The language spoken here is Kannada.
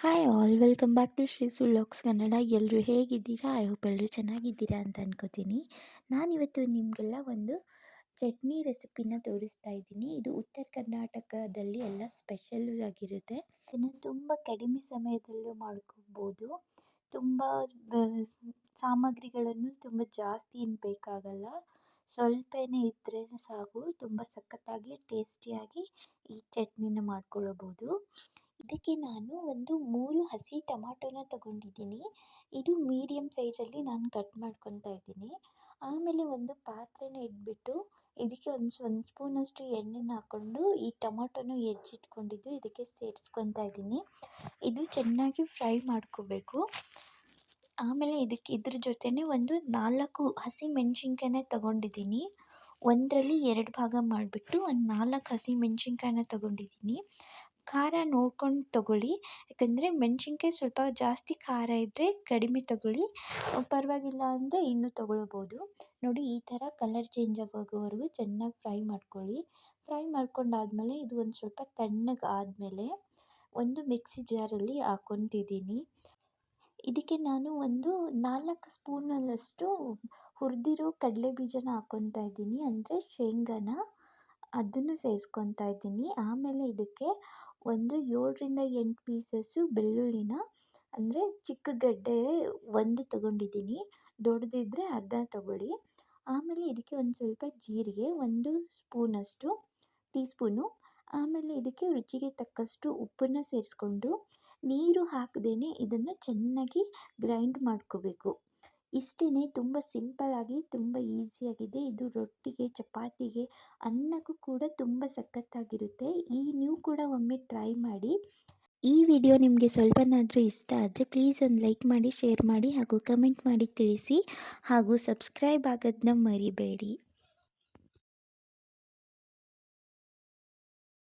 Hi all welcome back to Shri ಸುಲಾಕ್ಸ್ Kannada ಎಲ್ಲರೂ ಹೇಗಿದ್ದೀರಾ? ಐ ಹೋಪ್ ಎಲ್ಲರೂ ಚೆನ್ನಾಗಿದ್ದೀರಾ ಅಂತ ಅನ್ಕೋತೀನಿ. ನಾನಿವತ್ತು ನಿಮಗೆಲ್ಲ ಒಂದು ಚಟ್ನಿ ರೆಸಿಪಿನ ತೋರಿಸ್ತಾ ಇದ್ದೀನಿ. ಇದು ಉತ್ತರ ಕರ್ನಾಟಕದಲ್ಲಿ ಎಲ್ಲ ಸ್ಪೆಷಲ್ ಆಗಿರುತ್ತೆ. ಇದನ್ನು ತುಂಬ ಕಡಿಮೆ ಸಮಯದಲ್ಲೂ ಮಾಡ್ಕೊಬೋದು. ತುಂಬ ಸಾಮಗ್ರಿಗಳನ್ನು ತುಂಬ ಜಾಸ್ತಿ ಏನು ಬೇಕಾಗಲ್ಲ. ಸ್ವಲ್ಪನೇ ಇದ್ದರೆ ಸಾಕು. ತುಂಬ ಸಖತ್ತಾಗಿ, ಟೇಸ್ಟಿಯಾಗಿ ಈ ಚಟ್ನಿನ ಮಾಡ್ಕೊಳ್ಳಬಹುದು ಇದಕ್ಕೆ ನಾನು ಒಂದು ಮೂರು ಹಸಿ ಟೊಮ್ಯಾಟೋನ ತಗೊಂಡಿದ್ದೀನಿ. ಇದು ಮೀಡಿಯಮ್ ಸೈಜಲ್ಲಿ ನಾನು ಕಟ್ ಮಾಡ್ಕೊತಾ ಇದ್ದೀನಿ. ಆಮೇಲೆ ಒಂದು ಪಾತ್ರೆನ ಇಟ್ಬಿಟ್ಟು ಇದಕ್ಕೆ ಒಂದು ಒಂದು ಸ್ಪೂನಷ್ಟು ಎಣ್ಣೆನ ಹಾಕ್ಕೊಂಡು ಈ ಟೊಮ್ಯಾಟೋನ ಹೆಚ್ಚಿಟ್ಕೊಂಡಿದ್ದು ಇದಕ್ಕೆ ಸೇರಿಸ್ಕೊತಾ ಇದ್ದೀನಿ. ಇದು ಚೆನ್ನಾಗಿ ಫ್ರೈ ಮಾಡ್ಕೋಬೇಕು. ಆಮೇಲೆ ಇದಕ್ಕೆ ಇದ್ರ ಜೊತೆನೇ ಒಂದು ನಾಲ್ಕು ಹಸಿ ಹಸಿಮೆಣ್ಸಿನ್ಕಾಯಿನ ತಗೊಂಡಿದ್ದೀನಿ. ಒಂದರಲ್ಲಿ ಎರಡು ಭಾಗ ಮಾಡಿಬಿಟ್ಟು ಒಂದು ನಾಲ್ಕು ಹಸಿ ಹಸಿಮೆಣ್ಸಿನ್ಕಾಯಿನ ತಗೊಂಡಿದ್ದೀನಿ. ಖಾರ ನೋಡ್ಕೊಂಡು ತಗೊಳ್ಳಿ. ಯಾಕಂದರೆ ಮೆಣಸಿನ್ಕಾಯಿ ಸ್ವಲ್ಪ ಜಾಸ್ತಿ ಖಾರ ಇದ್ದರೆ ಕಡಿಮೆ ತಗೊಳ್ಳಿ. ಪರವಾಗಿಲ್ಲ ಅಂದರೆ ಇನ್ನೂ ತಗೊಳ್ಬೋದು. ನೋಡಿ, ಈ ಥರ ಕಲರ್ ಚೇಂಜ್ ಆಗೋವರೆಗೂ ಚೆನ್ನಾಗಿ ಫ್ರೈ ಮಾಡ್ಕೊಳ್ಳಿ. ಫ್ರೈ ಮಾಡ್ಕೊಂಡಾದಮೇಲೆ ಇದು ಒಂದು ಸ್ವಲ್ಪ ತಣ್ಣಗೆ ಆದಮೇಲೆ ಒಂದು ಮಿಕ್ಸಿ ಜಾರಲ್ಲಿ ಹಾಕೊತಿದ್ದೀನಿ ಇದಕ್ಕೆ ನಾನು ಒಂದು ನಾಲ್ಕು ಸ್ಪೂನಲ್ಲಷ್ಟು ಹುರಿದಿರೋ ಕಡಲೆ ಬೀಜನ ಹಾಕ್ಕೊತಾ ಇದ್ದೀನಿ. ಅಂದರೆ ಶೇಂಗಾನ. ಅದನ್ನು ಸೇರಿಸ್ಕೊತಾ ಇದ್ದೀನಿ. ಆಮೇಲೆ ಇದಕ್ಕೆ ಒಂದು ಏಳರಿಂದ ಎಂಟು ಪೀಸಸ್ಸು ಬೆಳ್ಳುಳ್ಳಿನ, ಅಂದರೆ ಚಿಕ್ಕ ಗಡ್ಡೆ ಒಂದು ತಗೊಂಡಿದ್ದೀನಿ. ದೊಡ್ಡದಿದ್ದರೆ ಅರ್ಧ ತಗೊಳ್ಳಿ. ಆಮೇಲೆ ಇದಕ್ಕೆ ಒಂದು ಸ್ವಲ್ಪ ಜೀರಿಗೆ, ಒಂದು ಸ್ಪೂನಷ್ಟು ಟೀ ಸ್ಪೂನು ಆಮೇಲೆ ಇದಕ್ಕೆ ರುಚಿಗೆ ತಕ್ಕಷ್ಟು ಉಪ್ಪನ್ನು ಸೇರಿಸ್ಕೊಂಡು ನೀರು ಹಾಕದೇ ಇದನ್ನು ಚೆನ್ನಾಗಿ ಗ್ರೈಂಡ್ ಮಾಡ್ಕೋಬೇಕು. ಇಷ್ಟೇ ತುಂಬ ಸಿಂಪಲ್ಲಾಗಿ ತುಂಬ ಈಸಿಯಾಗಿದೆ ಇದು ರೊಟ್ಟಿಗೆ, ಚಪಾತಿಗೆ ಅನ್ನಕ್ಕೂ ಕೂಡ ತುಂಬ ಸಖತ್ತಾಗಿರುತ್ತೆ. ಈ ನೀವು ಕೂಡ ಒಮ್ಮೆ ಟ್ರೈ ಮಾಡಿ. ಈ ವಿಡಿಯೋ ನಿಮಗೆ ಸ್ವಲ್ಪನಾದರೂ ಇಷ್ಟ ಆದರೆ ಪ್ಲೀಸ್ ಒಂದು ಲೈಕ್ ಮಾಡಿ ಶೇರ್ ಮಾಡಿ ಹಾಗೂ ಕಮೆಂಟ್ ಮಾಡಿ ತಿಳಿಸಿ ಹಾಗೂ ಸಬ್ಸ್ಕ್ರೈಬ್ ಆಗೋದನ್ನ ಮರಿಬೇಡಿ.